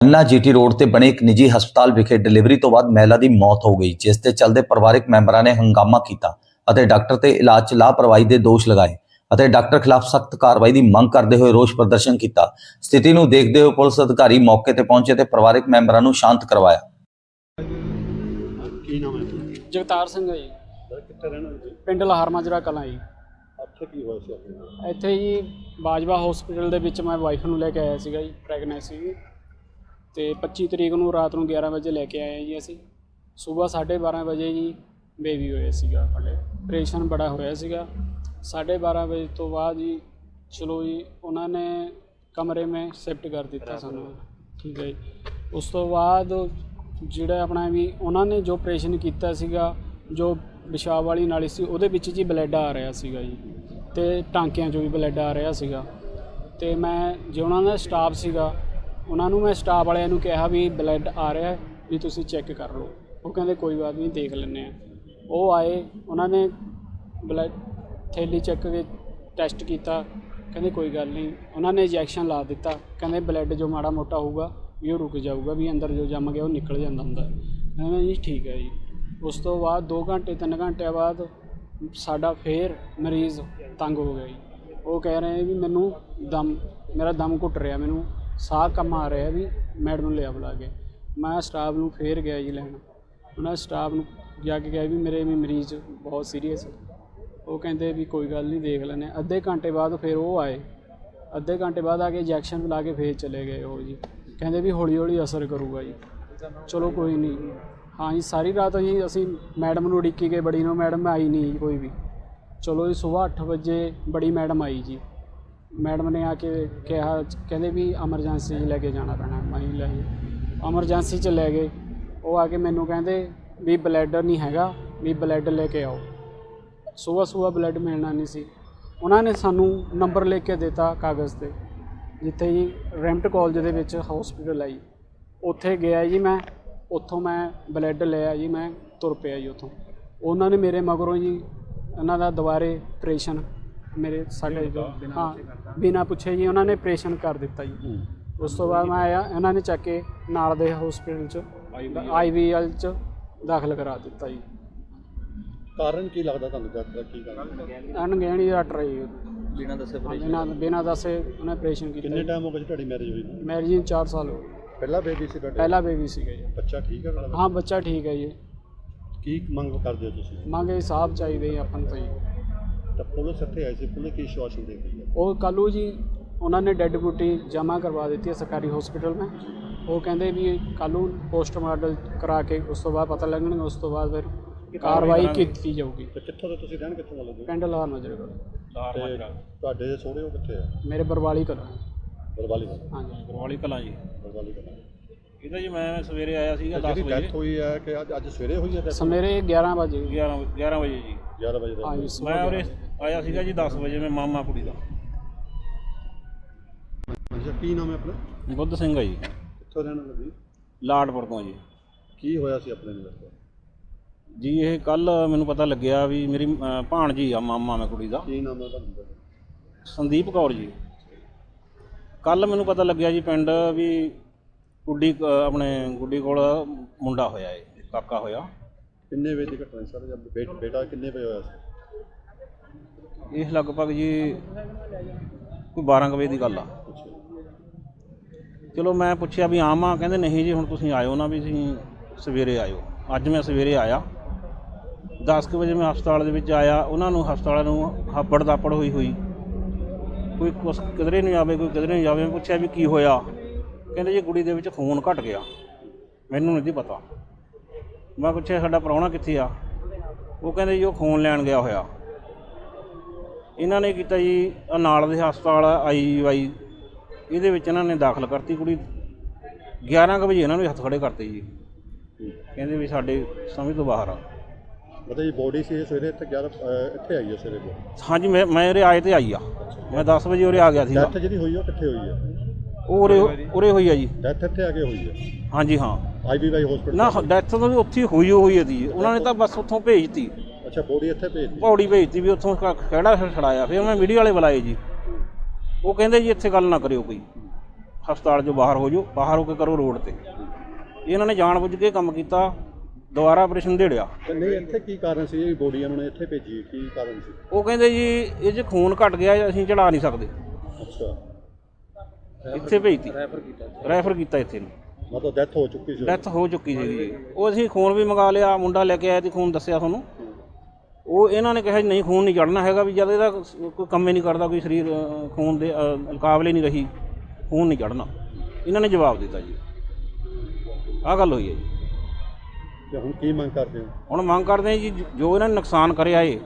ਅੰਨਾ GT road ਤੇ ਬਣੇ ਇੱਕ ਨਿੱਜੀ ਹਸਪਤਾਲ ਵਿਖੇ ਡਿਲੀਵਰੀ ਤੋਂ ਬਾਅਦ ਮਹਿਲਾ ਦੀ ਮੌਤ ਹੋ ਗਈ ਜਿਸ ਤੇ ਚੱਲਦੇ ਪਰਿਵਾਰਕ ਮੈਂਬਰਾਂ ਨੇ ਹੰਗਾਮਾ ਕੀਤਾ ਅਤੇ ਡਾਕਟਰ ਤੇ ਇਲਾਜ 'ਚ ਲਾਪਰਵਾਹੀ ਦੇ ਦੋਸ਼ ਲਗਾਏ ਅਤੇ ਡਾਕਟਰ ਖਿਲਾਫ ਸਖਤ ਕਾਰਵਾਈ ਦੀ ਮੰਗ ਕਰਦੇ ਹੋਏ ਰੋਸ ਪ੍ਰਦਰਸ਼ਨ ਕੀਤਾ। ਸਥਿਤੀ ਨੂੰ ਦੇਖਦੇ ਹੋਏ ਪੁਲਿਸ ਅਧਿਕਾਰੀ ਮੌਕੇ ਤੇ ਪਹੁੰਚੇ ਤੇ ਪਰਿਵਾਰਕ ਮੈਂਬਰਾਂ ਨੂੰ ਸ਼ਾਂਤ ਕਰਵਾਇਆ। ਕੀ ਨਾਮ ਹੈ ਤੁਹਾਡਾ? ਜਗਤਾਰ ਸਿੰਘ ਹੈ ਜੀ। ਸਰ ਕਿੱਥੇ ਰਹਿਣਾ ਤੁਸੀਂ? ਪਿੰਡ ਲਹਾਰ ਮਾਜਰਾ ਕਲਾਂ ਜੀ। ਇੱਥੇ ਕੀ ਹੋਇਆ ਸੀ ਆਪਣੇ? ਨਾਲ? ਇੱਥੇ ਜੀ ਬਾਜਵਾ ਹਸਪੀਟਲ ਦੇ ਵਿੱਚ ਮੈਂ ਵਾਈਫ ਨੂੰ ਲੈ ਕੇ ਆਇਆ ਸੀਗਾ ਜੀ ਪ੍ਰੈਗਨੈਂਸੀ ਦੀ ਤੇ 25 ਤਰੀਕ ਨੂੰ ਰਾਤ ਨੂੰ 11 ਵਜੇ ਲੈ ਕੇ ਆਏ ਜੀ ਅਸੀਂ। ਸਵੇਰ 12:30 ਵਜੇ ਜੀ ਬੇਬੀ ਹੋਇਆ ਸੀਗਾ ਸਾਡੇ। ਆਪਰੇਸ਼ਨ ਬੜਾ ਹੋਇਆ ਸੀਗਾ। 12:30 ਵਜੇ ਤੋਂ ਬਾਅਦ ਜੀ ਚਲੋ ਜੀ ਉਹਨਾਂ ਨੇ ਕਮਰੇ ਮੇ ਸ਼ਿਫਟ ਕਰ ਦਿੱਤਾ ਸਾਨੂੰ। ਠੀਕ ਹੈ ਜੀ। ਉਸ ਤੋਂ ਬਾਅਦ ਜਿਹੜਾ ਆਪਣਾ ਵੀ ਉਹਨਾਂ ਨੇ ਜੋ ਆਪਰੇਸ਼ਨ ਕੀਤਾ ਸੀਗਾ ਜੋ ਪਿਸ਼ਾਬ ਵਾਲੀ ਨਾਲੀ ਸੀ ਉਹਦੇ ਵਿੱਚ ਜੀ ਬਲੱਡ ਆ ਰਿਹਾ ਸੀਗਾ ਜੀ। ਤੇ ਟਾਂਕਿਆਂ 'ਚੋਂ ਵੀ ਬਲੱਡ ਆ ਰਿਹਾ ਸੀਗਾ। ਤੇ ਮੈਂ ਜੇ ਉਹਨਾਂ ਦਾ ਸਟਾਫ ਸੀਗਾ ਉਹਨਾਂ ਨੂੰ ਮੈਂ ਸਟਾਫ ਵਾਲਿਆਂ ਨੂੰ ਕਿਹਾ ਵੀ ਬਲੱਡ ਆ ਰਿਹਾ ਹੈ, ਵੀ ਤੁਸੀਂ ਚੈੱਕ ਕਰ ਲਓ। ਉਹ ਕਹਿੰਦੇ ਕੋਈ ਬਾਤ ਨਹੀਂ ਦੇਖ ਲੈਂਦੇ ਆ ਉਹ ਆਏ ਉਹਨਾਂ ਨੇ ਬਲੱਡ ਥੈਲੀ ਚੱਕ ਕੇ ਟੈਸਟ ਕੀਤਾ। ਕਹਿੰਦੇ ਕੋਈ ਗੱਲ ਨਹੀਂ। ਉਹਨਾਂ ਨੇ ਇੰਜੈਕਸ਼ਨ ਲਾ ਦਿੱਤਾ। ਕਹਿੰਦੇ ਬਲੱਡ ਜੋ ਮਾੜਾ ਮੋਟਾ ਹੋਊਗਾ ਵੀ ਉਹ ਰੁਕ ਜਾਊਗਾ ਵੀ ਅੰਦਰ ਜੋ ਜੰਮ ਗਿਆ ਉਹ ਨਿਕਲ ਜਾਂਦਾ ਹੁੰਦਾ। ਮੈਂ ਜੀ ਠੀਕ ਹੈ ਜੀ। ਉਸ ਤੋਂ ਬਾਅਦ 2 ਘੰਟੇ 3 ਘੰਟਿਆਂ ਬਾਅਦ ਸਾਡਾ ਫੇਰ ਮਰੀਜ਼ ਤੰਗ ਹੋ ਗਿਆ ਜੀ। ਉਹ ਕਹਿ ਰਹੇ ਵੀ ਮੈਨੂੰ ਦਮ ਮੇਰਾ ਦਮ ਘੁੱਟ ਰਿਹਾ ਮੈਨੂੰ। ਸਾਹ ਕੰਮ ਆ ਰਿਹਾ ਵੀ ਮੈਡਮ ਨੂੰ ਲਿਆ ਬੁਲਾ ਕੇ। ਮੈਂ ਸਟਾਫ ਨੂੰ ਫੇਰ ਗਿਆ ਜੀ ਲੈਣ। ਉਹਨਾਂ ਸਟਾਫ ਨੂੰ ਜਾ ਕੇ ਕਿਹਾ ਵੀ ਮੇਰੇ ਵੀ ਮਰੀਜ਼ ਬਹੁਤ ਸੀਰੀਅਸ ਉਹ ਕਹਿੰਦੇ ਵੀ ਕੋਈ ਗੱਲ ਨਹੀਂ ਦੇਖ ਲੈਂਦੇ ਅੱਧੇ ਘੰਟੇ ਬਾਅਦ ਫਿਰ ਉਹ ਆਏ। ਅੱਧੇ ਘੰਟੇ ਬਾਅਦ ਆ ਕੇ ਇੰਜੈਕਸ਼ਨ ਲਾ ਕੇ ਫੇਰ ਚਲੇ ਗਏ ਉਹ ਜੀ। ਕਹਿੰਦੇ ਵੀ ਹੌਲੀ ਹੌਲੀ ਅਸਰ ਕਰੂਗਾ ਜੀ। ਚਲੋ ਕੋਈ ਨਹੀਂ ਹਾਂ ਜੀ, ਸਾਰੀ ਰਾਤ ਜੀ ਅਸੀਂ ਮੈਡਮ ਨੂੰ ਉਡੀਕੀ ਗਏ, ਬੜੀ ਨੂੰ, ਮੈਡਮ ਆਈ ਨਹੀਂ ਜੀ ਕੋਈ ਵੀ। ਚਲੋ ਜੀ ਸਵੇਰ 8 ਵਜੇ ਬੜੀ ਮੈਡਮ ਆਈ ਜੀ। ਮੈਡਮ ਨੇ ਆ ਕੇ ਕਿਹਾ, ਕਹਿੰਦੇ ਵੀ ਐਮਰਜੈਂਸੀ 'ਚ ਲੈ ਕੇ ਜਾਣਾ ਪੈਣਾ, ਮੈਂ ਹੀ ਲੈ ਐਮਰਜੈਂਸੀ 'ਚ ਲੈ ਗਏ। ਉਹ ਆ ਕੇ ਮੈਨੂੰ ਕਹਿੰਦੇ ਵੀ ਬਲੱਡ ਨਹੀਂ ਹੈਗਾ, ਵੀ ਬਲੱਡ ਲੈ ਕੇ ਆਓ। ਸਵੇਰ ਸਵੇਰ ਬਲੱਡ ਮਿਲਣਾ ਨਹੀਂ ਸੀ। ਉਹਨਾਂ ਨੇ ਸਾਨੂੰ ਨੰਬਰ ਲਿਖ ਕੇ ਦਿੱਤਾ ਕਾਗਜ਼ ਤੇ, ਜਿੱਥੇ ਜੀ ਰੈਂਪਟ ਕਾਲਜ ਦੇ ਵਿੱਚ ਹਸਪੀਟਲ ਆਈ। ਉੱਥੇ ਗਿਆ ਜੀ ਮੈਂ, ਉੱਥੋਂ ਮੈਂ ਬਲੱਡ ਲਿਆ ਜੀ, ਮੈਂ ਤੁਰ ਪਿਆ ਜੀ ਉੱਥੋਂ। ਉਹਨਾਂ ਨੇ ਮੇਰੇ ਮਗਰੋਂ ਜੀ ਉਹਨਾਂ ਦਾ ਦੁਬਾਰੇ ਆਪਰੇਸ਼ਨ ਮੇਰੇ ਸਾਡੇ ਜੋ ਹਾਂ ਬਿਨਾਂ ਪੁੱਛੇ ਜੀ ਉਹਨਾਂ ਨੇ ਆਪਰੇਸ਼ਨ ਕਰ ਦਿੱਤਾ ਜੀ। ਉਸ ਤੋਂ ਬਾਅਦ ਮੈਂ ਆਇਆ ਇਹਨਾਂ ਨੇ ਚੱਕ ਕੇ ਨਾਲ ਦੇ ਹਸਪੀਟਲ ਚ ਆਈਵੀਐਲ ਚ ਦਾਖਲ ਕਰਾ ਦਿੱਤਾ ਜੀ। ਕਾਰਨ ਕੀ ਲੱਗਦਾ ਤੁਹਾਨੂੰ? ਜਦ ਦਾ ਕੀ ਕਾਰਨ ਅਣਗਹਿਣੀ ਡਾਕਟਰ ਜੀ। ਬਿਨਾਂ ਦੱਸੇ ਬਿਨਾਂ ਬਿਨਾਂ ਦੱਸੇ ਉਹਨੇ ਆਪਰੇਸ਼ਨ ਕੀਤਾ ਕਿੰਨੇ ਟਾਈਮ ਹੋ ਗਿਆ ਤੁਹਾਡੀ ਮੈਰਿਜ ਹੋਈ ਨੂੰ? ਮੈਰਿਜ ਨੂੰ 4 ਸਾਲ ਹੋ ਗਏ। ਪਹਿਲਾ ਬੇਬੀ ਸੀ ਤੁਹਾਡਾ? ਪਹਿਲਾ ਬੇਬੀ ਸੀਗਾ ਜੀ। ਬੱਚਾ ਠੀਕ ਹੈ ਤੁਹਾਡਾ? ਹਾਂ ਬੱਚਾ ਠੀਕ ਹੈ ਜੀ। ਕੀ ਮੰਗ ਕਰਦੇ ਹੋ ਤੁਸੀਂ? ਮੰਗੇ ਸਾਹਬ ਚਾਹੀਦੇ ਆਪਾਂ ਨੂੰ ਤਾਂ ਜੀ। ਤਾਂ ਪੁਲਿਸ ਇੱਥੇ ਆਈ ਸੀ। ਪੁਲਿਸ ਕੀ ਸ਼ਵਾਸ਼ਨ ਦੇ ਗਈ ਹੈ ਉਹ ਕੱਲੂ ਜੀ ਉਹਨਾਂ ਨੇ ਡੈੱਡ ਬੋਡੀ ਜਮ੍ਹਾਂ ਕਰਵਾ ਦਿੱਤੀ ਹੈ ਸਰਕਾਰੀ ਹਸਪੀਟਲ में ਉਹ ਕਹਿੰਦੇ ਵੀ ਕੱਲੂ ਪੋਸਟਮਾਰਟਮ ਕਰਾ ਕੇ ਉਸ ਤੋਂ ਬਾਅਦ ਪਤਾ ਲੱਗਣਗੇ ਉਸ ਤੋਂ ਬਾਅਦ ਫਿਰ ਕਾਰਵਾਈ ਕੀਤੀ ਜਾਊਗੀ। ਤੇ ਕਿੱਥੋਂ ਦੇ ਤੁਸੀਂ ਰਹਿਣ ਕਿੱਥੋਂ ਵਾਲੇ ਹੋ? ਪਿੰਡ ਲਾਹੌਰ ਨਜ਼ਰ ਕੋਲ। ਤੇ ਤੁਹਾਡੇ ਦੇ ਸਹੁਰੇ ਉਹ ਕਿੱਥੇ ਆ? ਮੇਰੇ ਬਰਵਾਲੀ ਕੋਲ। ਬਰਵਾਲੀ ਦਾ ਹਾਂਜੀ। ਬਰਵਾਲੀ ਕਲਾਂ ਜੀ। ਬਰਵਾਲੀ ਦਾ ਇਹਦਾ ਜੀ ਮੈਂ ਸਵੇਰੇ ਆਇਆ ਸੀਗਾ 10 ਜਿਹੜੀ ਵਜੇ। ਡੈਥ ਹੋਈ ਹੈ ਕਿ ਅੱਜ ਅੱਜ ਸਵੇਰੇ ਹੋਈ ਹੈ death? ਸਵੇਰੇ 11 ਵਜੇ। 11 11 ਵਜੇ ਜੀ। 11 ਵਜੇ ਦਾ। ਹਾਂਜੀ ਮੈਂ ਉਰੇ ਆਇਆ ਸੀਗਾ ਜੀ 10 ਵਜੇ ਮੈਂ ਮਾਮਾ ਕੁੜੀ ਦਾ। ਅੱਛਾ ਕੀ ਨਾਮ ਹੈ ਆਪਣਾ? ਬੁੱਧ ਸਿੰਘ ਆ ਜੀ। ਕਿੱਥੋਂ ਰਹਿਣ ਲੱਗੀ ਲਾਡਪੁਰ ਤੋਂ ਜੀ। ਕੀ ਹੋਇਆ ਸੀ ਆਪਣੇ ਨਾਲ? ਜੀ ਇਹ ਕੱਲ ਮੈਨੂੰ ਪਤਾ ਲੱਗਿਆ ਵੀ ਮੇਰੀ ਅਹ, ਭਾਣਜੀ ਆ ਮਾਮਾ ਮੈਂ ਕੁੜੀ ਦਾ। ਕੀ ਨਾਮ ਹੈ ਤੁਹਾਡਾ ਸੰਦੀਪ ਕੌਰ ਜੀ। ਕੱਲ ਮੈਨੂੰ ਪਤਾ ਲੱਗਿਆ ਜੀ ਪਿੰਡ ਵੀ ਗੁੱਡੀ ਆਪਣੇ ਗੁੱਡੀ ਕੋਲ ਮੁੰਡਾ ਹੋਇਆ ਏ ਕਾਕਾ ਹੋਇਆ। ਕਿੰਨੇ ਵਜੇ ਦੀ ਘਟਨਾ ਸਰ? ਬੇ- ਬੇਟਾ ਕਿੰਨੇ ਵਜੇ ਹੋਇਆ ਸੀ? ਇਹ ਲਗਭਗ ਜੀ ਕੋਈ 12 ਕੁ ਵਜੇ ਦੀ ਗੱਲ ਆ। ਚਲੋ ਮੈਂ ਪੁੱਛਿਆ ਵੀ ਆਵਾਂ ਕਹਿੰਦੇ ਨਹੀਂ ਜੀ ਹੁਣ ਤੁਸੀਂ ਆਇਓ ਨਾ ਵੀ ਤੁਸੀਂ ਸਵੇਰੇ ਆਇਓ। ਅੱਜ ਮੈਂ ਸਵੇਰੇ ਆਇਆ। 10 ਕੁ ਵਜੇ ਮੈਂ ਹਸਪਤਾਲ ਦੇ ਵਿੱਚ ਆਇਆ। ਉਹਨਾਂ ਨੂੰ ਹਸਪਤਾਲ ਨੂੰ ਹੱਬੜ ਦਾਪੜ ਹੋਈ ਹੋਈ ਕੋਈ ਕੁਛ ਕਿਧਰੇ ਨਹੀਂ ਜਾਵੇ ਕੋਈ ਕਿਧਰੇ ਨਹੀਂ ਜਾਵੇ ਮੈਂ ਪੁੱਛਿਆ ਵੀ ਕੀ ਹੋਇਆ। ਕਹਿੰਦੇ ਜੀ ਕੁੜੀ ਦੇ ਵਿੱਚ ਖੂਨ ਘਟ ਗਿਆ। ਮੈਨੂੰ ਨਹੀਂ ਜੀ ਪਤਾ। ਮੈਂ ਪੁੱਛਿਆ ਸਾਡਾ ਪ੍ਰਾਹੁਣਾ ਕਿੱਥੇ ਆ? ਉਹ ਕਹਿੰਦੇ ਜੀ ਉਹ ਖੂਨ ਲੈਣ ਗਿਆ ਹੋਇਆ। ਇਹਨਾਂ ਨੇ ਕੀਤਾ ਜੀ ਨਾਲ ਦੇ ਹਸਪਤਾਲ ਆਈਵਾਈ ਇਹਦੇ ਵਿੱਚ ਇਹਨਾਂ ਨੇ ਦਾਖਲ ਕਰਤੀ ਕੁੜੀ। 11 ਕੁ ਵਜੇ ਇਹਨਾਂ ਨੂੰ ਹੱਥ ਖੜੇ ਕਰਤੇ ਜੀ। ਕਹਿੰਦੇ ਵੀ ਸਾਡੇ ਸਮਝ ਤੋਂ ਬਾਹਰ ਆ। ਮਤਲਬ ਇਹ ਬੋਡੀ ਸੀ ਸਵੇਰੇ ਇੱਥੇ 11 ਅਹ, ਇੱਥੇ ਆਈ ਹੈ ਸਵੇਰੇ। ਹਾਂਜੀ ਮੈਂ ਮੈਂ ਉਰੇ ਆਏ ਤੇ ਆਈ ਆ। ਮੈਂ 10 ਵਜੇ ਉਰੇ ਆ ਗਿਆ ਡੈਥ ਜਿਹੜੀ ਹੋਈ ਉਹ ਕਿੱਥੇ ਹੋਈ ਹੈ ਉਹ ਉਰੇ ਉਰੇ ਹੋਈ ਆ ਜੀ। ਡੈਥ ਇੱਥੇ ਆ ਕੇ ਹੋਈ ਹੈ ਹਾਂਜੀ ਹਾਂ। ਆਈਬੀਵਾਈ ਹਸਪੀਟਲ ਨਾ ਡੈਥ ਤਾਂ ਵੀ ਉੱਥੇ ਹੀ ਹੋਈ ਓ ਹੋਈ ਸੀ ਉਹਨਾਂ ਨੇ ਤਾਂ ਬਸ ਉੱਥੋਂ ਭੇਜਤੀ। ਅੱਛਾ ਬੋਡੀ ਇੱਥੇ ਭੇਜ ਦਿੱਤੀ ਪੌੜੀ ਭੇਜਤੀ ਵੀ ਉੱਥੋਂ ਖ- ਖਹਿੜਾ ਛੜਾਇਆ ਫਿਰ ਮੈਂ ਮੀਡੀਆ ਵਾਲੇ ਬੁਲਾਏ ਜੀ। ਉਹ ਕਹਿੰਦੇ ਜੀ ਇੱਥੇ ਗੱਲ ਨਾ ਕਰਿਓ ਕੋਈ। ਹਸਪਤਾਲ 'ਚੋਂ ਬਾਹਰ ਹੋ ਜਾਓ ਬਾਹਰ ਹੋ ਕੇ ਕਰੋ ਰੋਡ ਤੇ। ਇਹਨਾਂ ਨੇ ਜਾਣਬੁੱਝ ਕੇ ਕੰਮ ਕੀਤਾ ਦੁਬਾਰਾ ਆਪਰੇਸ਼ਨ ਦੇੜਿਆ ਤੇ ਨਹੀਂ ਇੱਥੇ ਕੀ ਕਾਰਨ ਸੀ? ਇਹ ਬੋਡੀ ਉਹਨਾਂ ਨੇ ਇੱਥੇ ਭੇਜੀ ਕੀ ਕਾਰਨ ਸੀ? ਉਹ ਕਹਿੰਦੇ ਜੀ ਇਹ 'ਚ ਖੂਨ ਘਟ ਗਿਆ ਅਸੀਂ ਚੜਾ ਨਹੀਂ ਸਕਦੇ। ਅੱਛਾ। ਇੱਥੇ ਭੇਜਤੀ ਰੈਫਰ ਕੀਤਾ ਰੈਫਰ ਕੀਤਾ ਇੱਥੇ ਨੂੰ। ਮਤਲਬ ਡੈਥ ਹੋ ਚੁੱਕੀ ਸੀ ਡੈਥ ਹੋ ਚੁੱਕੀ ਸੀ ਜੀ ਉਹ ਅਸੀਂ ਖੂਨ ਵੀ ਮੰਗਾ ਲਿਆ ਮੁੰਡਾ ਲੈ ਕੇ ਆਇਆ ਤੇ ਖੂਨ ਦੱਸਿਆ ਤੁਹਾਨੂੰ। ਉਹ ਇਹਨਾਂ ਨੇ ਕਿਹਾ ਜੀ ਨਹੀਂ ਖੂਨ ਨਹੀਂ ਚੜਨਾ ਹੈਗਾ ਵੀ ਜਦ ਇਹਦਾ ਕੋਈ ਕੰਮ ਹੀ ਨਹੀਂ ਕਰਦਾ ਕੋਈ ਸਰੀਰ ਖੂਨ ਦੇ ਮੁਕਾਬਲੇ ਨਹੀਂ ਰਹੀ ਖੂਨ ਨਹੀਂ ਚੜਨਾ ਇਹਨਾਂ ਨੇ ਜਵਾਬ ਦਿੱਤਾ ਜੀ। ਆਹ ਗੱਲ ਹੋਈ ਹੈ ਜੀ। ਤੇ ਹੁਣ ਕੀ ਮੰਗ ਕਰਦੇ ਹੋ? ਹੁਣ ਮੰਗ ਕਰਦੇ ਹਾਂ ਜੀ ਜੋ ਇਹਨਾਂ ਨੇ ਨੁਕਸਾਨ ਕਰਿਆ ਏ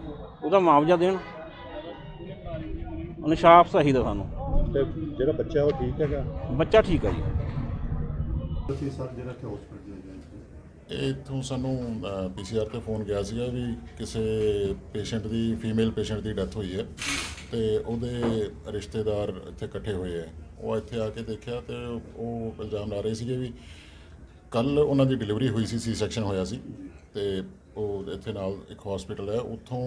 ਉਹਦਾ ਮੁਆਵਜ਼ਾ ਦੇਣ। ਇਨਸਾਫ ਚਾਹੀਦਾ ਸਾਨੂੰ। ਤੇ ਜਿਹੜਾ ਬੱਚਾ ਉਹ ਠੀਕ ਹੈਗਾ? ਬੱਚਾ ਠੀਕ ਹੈ ਜੀ। ਤੁਸੀਂ ਸਰ ਜਿਹੜਾ ਕਿ ਹਸਪੀਟਲ ਗਏ ਇਹ ਇੱਥੋਂ ਸਾਨੂੰ ਪੀਸੀਆਰ ਤੇ ਫੋਨ ਗਿਆ ਸੀਗਾ ਵੀ ਕਿਸੇ ਪੇਸ਼ੈਂਟ ਦੀ ਫੀਮੇਲ ਪੇਸ਼ੈਂਟ ਦੀ ਡੈਥ ਹੋਈ ਹੈ ਤੇ ਉਹਦੇ ਰਿਸ਼ਤੇਦਾਰ ਇੱਥੇ ਇਕੱਠੇ ਹੋਏ ਹੈ। ਉਹ ਇੱਥੇ ਆ ਕੇ ਦੇਖਿਆ ਤੇ ਉਹ ਇਲਜ਼ਾਮ ਲਾ ਰਹੇ ਸੀਗੇ ਵੀ ਕੱਲ ਉਹਨਾਂ ਦੀ ਡਿਲੀਵਰੀ ਹੋਈ ਸੀ ਸੀ ਸੈਕਸ਼ਨ ਹੋਇਆ ਸੀ ਤੇ ਉਹ ਇੱਥੇ ਨਾਲ ਇੱਕ ਹਸਪੀਟਲ ਹੈ। ਉੱਥੋਂ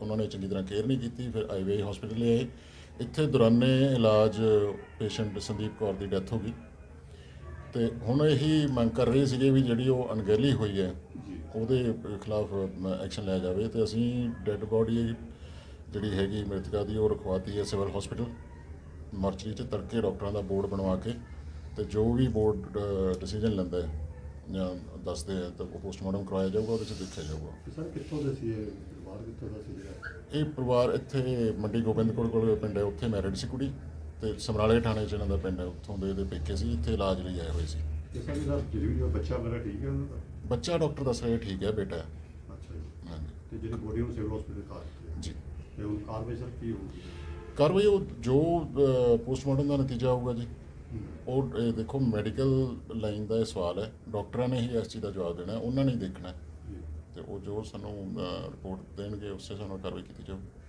ਉਹਨਾਂ ਨੇ ਚੰਗੀ ਤਰ੍ਹਾਂ ਕੇਅਰ ਨਹੀਂ ਕੀਤੀ ਫਿਰ ਆਈਵੇ ਹਸਪੀਟਲ ਲੈ ਆਏ। ਇੱਥੇ ਦੌਰਾਨੇ ਇਲਾਜ ਪੇਸ਼ੈਂਟ ਸੰਦੀਪ ਕੌਰ ਦੀ ਡੈਥ ਹੋ ਗਈ। ਤੇ ਹੁਣ ਇਹੀ ਮੰਗ ਕਰ ਰਹੇ ਸੀਗੇ ਵੀ ਜਿਹੜੀ ਉਹ ਅਣਗਹਿਲੀ ਹੋਈ ਹੈ ਉਹਦੇ ਖਿਲਾਫ ਐਕਸ਼ਨ ਲਿਆ ਜਾਵੇ ਤੇ ਅਸੀਂ ਡੈੱਡ ਬੋਡੀ ਜਿਹੜੀ ਹੈਗੀ ਮ੍ਰਿਤਕਾ ਦੀ ਉਹ ਰਖਵਾਤੀ ਹੈ ਸਿਵਲ ਹਸਪੀਟਲ। ਮਰਚਰੀ 'ਚ ਤੜਕੇ ਡਾਕਟਰਾਂ ਦਾ ਬੋਰਡ ਬਣਵਾ ਕੇ ਤੇ ਜੋ ਵੀ ਬੋਰਡ ਡਿਸੀਜਨ ਲੈਂਦਾ ਹੈ ਜਾਂ ਦੱਸਦੇ ਹੈ ਤਾਂ ਉਹ ਪੋਸਟਮਾਰਟਮ ਕਰਵਾਇਆ ਜਾਊਗਾ ਉਹਦੇ 'ਚ ਦੇਖਿਆ ਜਾਊਗਾ। ਸਰ ਕਿੱਥੋਂ ਦੇ ਸੀ ਇਹ ਪਰਿਵਾਰ ਕਿੱਥੋਂ ਦਾ ਸੀ ਜਿਹੜਾ? ਇਹ ਪਰਿਵਾਰ ਇੱਥੇ ਮੰਡੀ ਗੋਬਿੰਦਪੁਰ ਕੋਲ ਪਿੰਡ ਹੈ ਉੱਥੇ ਮੈਰਿਡ ਸੀ ਕੁੜੀ ਤੇ ਸਮਰਾਲੇ ਥਾਣੇ 'ਚ ਇਹਨਾਂ ਦਾ ਪਿੰਡ ਹੈ ਉੱਥੋਂ ਦੇ ਇਹਦੇ ਪੇਕੇ ਸੀ ਇੱਥੇ ਇਲਾਜ ਲਈ ਆਏ ਹੋਏ ਸੀ। ਬੱਚਾ ਮੇਰਾ ਠੀਕ ਹੈ ਉਹਨਾਂ ਦਾ? ਬੱਚਾ ਡਾਕਟਰ ਦੱਸ ਰਿਹਾ ਠੀਕ ਹੈ ਬੇਟਾ। ਹੈ ਅੱਛਾ ਜੀ। ਹਾਂਜੀ। ਤੇ ਜਿਹੜੀ ਬੋਡੀ ਨੂੰ ਸਿਵਲ ਹਸਪੀਟਲ ਕਾਰ ਦਿੱਤੀ ਹੈ। ਜੀ। ਤੇ ਹੁਣ ਕਾਰਵਾਈ ਸਰ ਕੀ ਹੋਊਗੀ? ਕਾਰਵਾਈ ਉਹ ਜੋ ਪੋਸਟਮਾਰਟਮ ਦਾ ਨਤੀਜਾ ਆਊਗਾ ਜੀ। ਉਹ ਇਹ ਦੇਖੋ ਮੈਡੀਕਲ ਲਾਈਨ ਦਾ ਇਹ ਸਵਾਲ ਹੈ। ਡਾਕਟਰਾਂ ਨੇ ਹੀ ਇਸ ਚੀਜ਼ ਦਾ ਜਵਾਬ ਦੇਣਾ ਹੈ, ਉਹਨਾਂ ਨੇ ਹੀ ਦੇਖਣਾ। ਹੈ। ਜੀ ਤੇ ਉਹ ਜੋ ਸਾਨੂੰ ਰਿਪੋਰਟ ਦੇਣਗੇ ਉਸੇ ਹਿਸਾਬ ਕਾਰਵਾਈ ਕੀਤੀ ਜਾਊਗੀ।